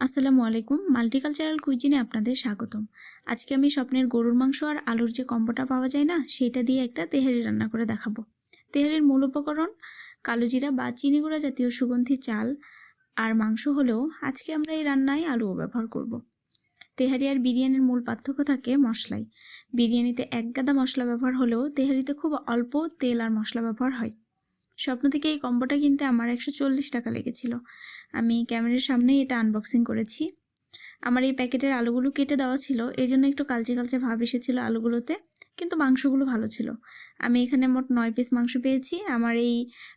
আসসালামু আলাইকুম। মাল্টিকালচারাল কুইজিনে আপনাদের স্বাগতম। আজকে আমি স্বপ্নের গরুর মাংস আর আলুর যে কম্বোটা পাওয়া যায় না, সেটা দিয়ে একটা তেহারি রান্না করে দেখাবো। তেহারির মূল উপকরণ কালো জিরা বা চিনি গুঁড়া জাতীয় সুগন্ধি চাল আর মাংস হলেও আজকে আমরা এই রান্নায় আলুও ব্যবহার করব। তেহারি আর বিরিয়ানির মূল পার্থক্য থাকে মশলায় বিরিয়ানিতে এক গাদা মশলা ব্যবহার হলেও তেহারিতে খুব অল্প তেল আর মশলা ব্যবহার হয়। স্বপ্ন থেকে এই কম্বোটা কিনতে আমার একশো চল্লিশ টাকা লেগেছিল। আমি ক্যামেরার সামনেই এটা আনবক্সিং করেছি। আমার এই প্যাকেটের আলুগুলো কেটে দেওয়া ছিল, এই জন্য একটু কালচে কালচে ভাব এসেছিল আলুগুলোতে, কিন্তু মাংসগুলো ভালো ছিল। আমি এখানে মোট নয় পিস মাংস পেয়েছি, আমার এই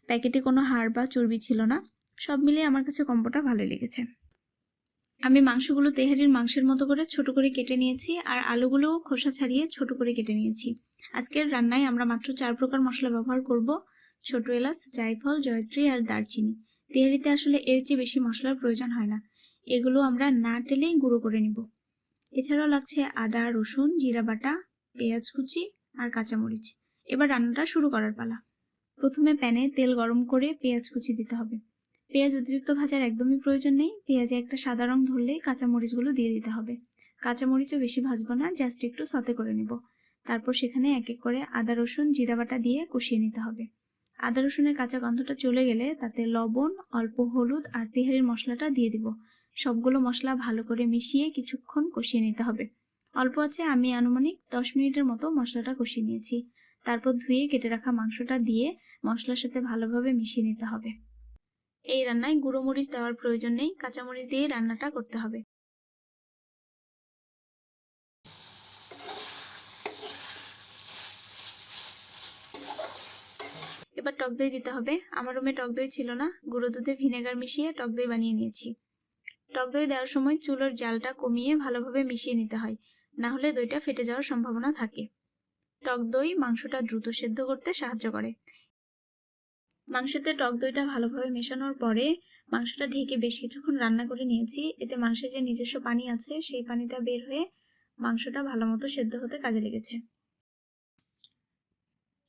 প্যাকেটে কোনো হাড় বা চর্বি ছিল না, সব মিলিয়ে আমার কাছে কম্বোটা ভালো লেগেছে। আমি মাংসগুলো তেহারির মাংসের মতো করে ছোট করে কেটে নিয়েছি, আর আলুগুলোও খোসা ছাড়িয়ে ছোট করে কেটে নিয়েছি। আজকের রান্নায় আমরা মাত্র চার প্রকার মশলা ব্যবহার করব ছোট এলাচ, জায়ফল, জয়ত্রী আর দারচিনি। তেহারিতে আসলে এর চেয়ে বেশি মশলার প্রয়োজন হয় না। এগুলো আমরা না টেলেই গুঁড়ো করে নিব। এছাড়াও লাগছে আদা, রসুন, জিরা বাটা, পেঁয়াজ কুচি আর কাঁচামরিচ। এবার রান্নাটা শুরু করার পালা। প্রথমে প্যানে তেল গরম করে পেঁয়াজ কুচি দিতে হবে। পেঁয়াজ অতিরিক্ত ভাজার একদমই প্রয়োজন নেই। পেঁয়াজে একটা সাদা রং ধরলেই কাঁচামরিচগুলো দিয়ে দিতে হবে। কাঁচামরিচও বেশি ভাজবো না, জাস্ট একটু সতে করে নেব। তারপর সেখানে এক এক করে আদা, রসুন, জিরা বাটা দিয়ে কষিয়ে নিতে হবে। আদা, রসুনের কাঁচা গন্ধটা চলে গেলে তাতে লবণ, অল্প হলুদ আর তেহারির মশলাটা দিয়ে দিব। সবগুলো মশলা ভালো করে মিশিয়ে কিছুক্ষণ কষিয়ে নিতে হবে। অল্প আছে, আমি আনুমানিক দশ মিনিটের মতো মশলাটা কষিয়ে নিয়েছি। তারপর ধুয়ে কেটে রাখা মাংসটা দিয়ে মশলার সাথে ভালোভাবে মিশিয়ে নিতে হবে। এই রান্নায় গুঁড়ো মরিচ দেওয়ার প্রয়োজন নেই, কাঁচামরিচ দিয়ে রান্নাটা করতে হবে। এবার টক দই দিতে হবে। আমার রুমে টক দই ছিল না। গুঁড়ো দুধে ভিনেগার মিশিয়ে টক দই বানিয়ে নিয়েছি। টক দই দেওয়ার সময় চুলোর জালটা কমিয়ে ভালোভাবে মিশিয়ে নিতে হয়। না হলে দইটা ফেটে যাওয়ার সম্ভাবনা থাকে। টক দই মাংসটা দ্রুত সেদ্ধ করতে সাহায্য করে। মাংসতে টক দইটা ভালোভাবে মেশানোর পরে মাংসটা ঢেকে বেশ কিছুক্ষণ রান্না করে নিয়েছি। এতে মাংসের যে নিজস্ব পানি আছে, সেই পানিটা বের হয়ে মাংসটা ভালো মতো সেদ্ধ হতে কাজে লেগেছে।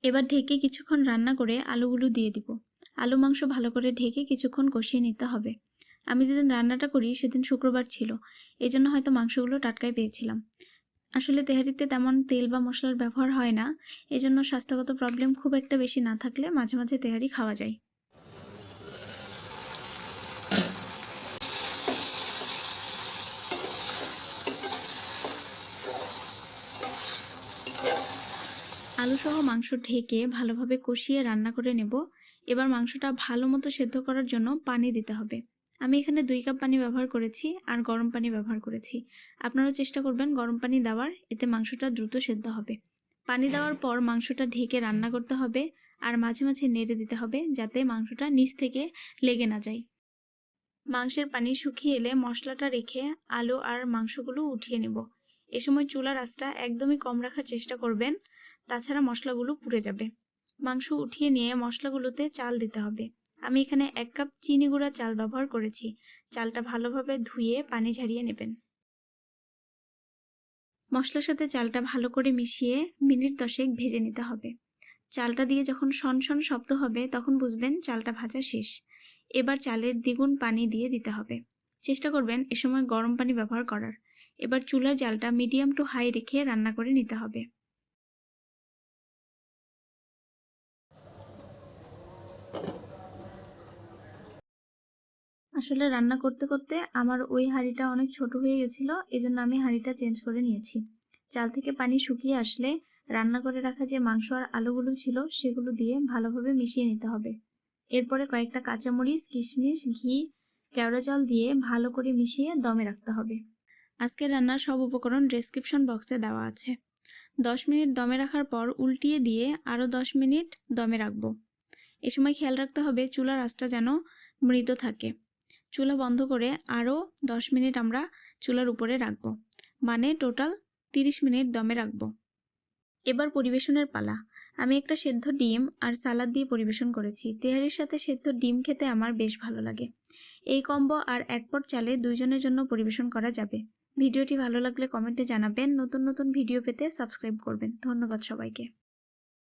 এবার ঢেকে কিছুক্ষণ রান্না করে আলুগুলো দিয়ে দিব। আলু মাংস ভালো করে ঢেকে কিছুক্ষণ কষিয়ে নিতে হবে। আমি যেদিন রান্নাটা করি সেদিন শুক্রবার ছিল। এই জন্য হয়তো মাংসগুলো টাটকায় পেয়েছিলাম। আসলে তেহারিতে তেমন তেল বা মশলার ব্যবহার হয় না। এজন্য স্বাস্থ্যগত প্রবলেম খুব একটা বেশি না থাকলে মাঝে মাঝে তেহারি খাওয়া যায়। আলুসহ মাংস ঢেকে ভালোভাবে কষিয়ে রান্না করে নেব। এবার মাংসটা ভালো মতো সেদ্ধ করার জন্য পানি দিতে হবে। আমি এখানে দুই কাপ পানি ব্যবহার করেছি আর গরম পানি ব্যবহার করেছি। আপনারাও চেষ্টা করবেন গরম পানি দেওয়ার, এতে মাংসটা দ্রুত সেদ্ধ হবে। পানি দেওয়ার পর মাংসটা ঢেকে রান্না করতে হবে আর মাঝে মাঝে নেড়ে দিতে হবে যাতে মাংসটা নিচ থেকে লেগে না যায়। মাংসের পানি শুকিয়ে এলে মশলাটা রেখে আলু আর মাংসগুলো উঠিয়ে নেব। এ সময় চুলার আঁচটা একদমই কম রাখার চেষ্টা করবেন তাছাড়া মশলাগুলো পুড়ে যাবে। মাংস উঠিয়ে নিয়ে মশলাগুলোতে চাল দিতে হবে। আমি এখানে এক কাপ চিনি গুঁড়া চাল ব্যবহার করেছি। চালটা ভালোভাবে ধুয়ে পানি ঝারিয়ে নেবেন। মশলার সাথে চালটা ভালো করে মিশিয়ে মিনিট দশেক ভেজে নিতে হবে। চালটা দিয়ে যখন শন শন শব্দ হবে, তখন বুঝবেন চালটা ভাজা শেষ। এবার চালের দ্বিগুণ পানি দিয়ে দিতে হবে। চেষ্টা করবেন এ সময় গরম পানি ব্যবহার করার। এবার চুলার জালটা মিডিয়াম টু হাই রেখে রান্না করে নিতে হবে। আসলে রান্না করতে করতে আমার ওই হাঁড়িটা অনেক ছোট হয়ে গেছিল, এজন্য আমি হাঁড়িটা চেঞ্জ করে নিয়েছি। চাল থেকে পানি শুকিয়ে আসলে রান্না করে রাখা যে মাংস আর আলুগুলো ছিল, সেগুলো দিয়ে ভালোভাবে মিশিয়ে নিতে হবে। এরপরে কয়েকটা কাঁচামরিচ, কিশমিশ, ঘি, কেওড়া জল দিয়ে ভালো করে মিশিয়ে দমে রাখতে হবে। আজকের রান্নার সব উপকরণ ডেসক্রিপশন বক্সে দেওয়া আছে। দশ মিনিট দমে রাখার পর উল্টিয়ে দিয়ে আরও দশ মিনিট দমে রাখব। এ সময় খেয়াল রাখতে হবে চুলার আঁচটা যেন মৃত থাকে। চুলা বন্ধ করে আরও দশ মিনিট আমরা চুলার উপরে রাখব। মানে টোটাল তিরিশ মিনিট দমে রাখব। এবার পরিবেশনের পালা। আমি একটা সেদ্ধ ডিম আর সালাদ দিয়ে পরিবেশন করেছি। তেহারির সাথে সেদ্ধ ডিম খেতে আমার বেশ ভালো লাগে। এই কম্বো আর এক পট চালে দুইজনের জন্য পরিবেশন করা যাবে। ভিডিওটি ভালো লাগলে কমেন্টে জানাবেন। নতুন নতুন ভিডিও পেতে সাবস্ক্রাইব করবেন। ধন্যবাদ সবাইকে।